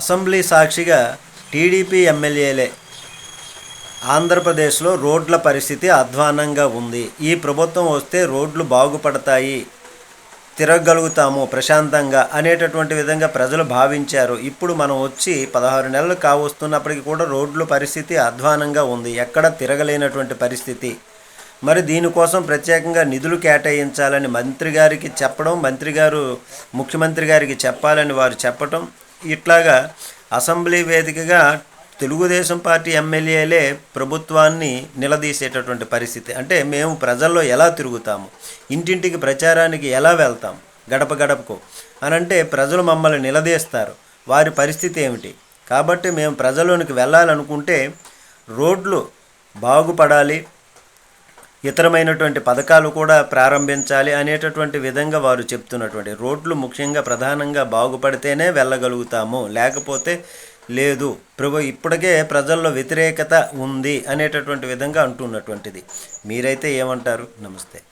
Assembly సాక్షిగా TDP ఎమ్మెల్యేలే ఆంధ్రప్రదేశ్లో రోడ్ల పరిస్థితి అధ్వానంగా ఉంది. ఈ ప్రభుత్వం వస్తే రోడ్లు బాగుపడతాయి తిరగగలుగుతాము ప్రశాంతంగా అనేటటువంటి విధంగా ప్రజలు భావించారు. ఇప్పుడు మనం వచ్చి పదహారు నెలలు కావస్తున్నప్పటికీ కూడా రోడ్ల పరిస్థితి అధ్వానంగా ఉంది. ఎక్కడ తిరగలేనటువంటి పరిస్థితి. మరి దీనికోసం ప్రత్యేకంగా నిధులు కేటాయించాలని మంత్రి గారికి చెప్పడం మంత్రి గారు ముఖ్యమంత్రి గారికి చెప్పాలని వారు చెప్పటం ఇట్లాగా అసెంబ్లీ వేదికగా తెలుగుదేశం పార్టీ ఎమ్మెల్యేలే ప్రభుత్వాన్ని నిలదీసేటటువంటి పరిస్థితి. అంటే మేము ప్రజల్లో ఎలా తిరుగుతాము? ఇంటింటికి ప్రచారానికి ఎలా వెళ్తాం? గడప గడపకు. అని అంటే ప్రజలు మమ్మల్ని నిలదీస్తారు. వారి పరిస్థితి ఏమిటి? కాబట్టి మేము ప్రజల్లోనికి వెళ్ళాలనుకుంటే రోడ్లు బాగుపడాలి ఇతరమైనటువంటి పథకాలు కూడా ప్రారంభించాలి అనేటటువంటి విధంగా వారు చెప్తున్నటువంటి రోడ్లు ముఖ్యంగా ప్రధానంగా బాగుపడితేనే వెళ్ళగలుగుతాము లేకపోతే లేదు. ప్రభు ఇప్పటికే ప్రజల్లో వ్యతిరేకత ఉంది అనేటటువంటి విధంగా అంటున్నటువంటిది. మీరైతే ఏమంటారు? నమస్తే.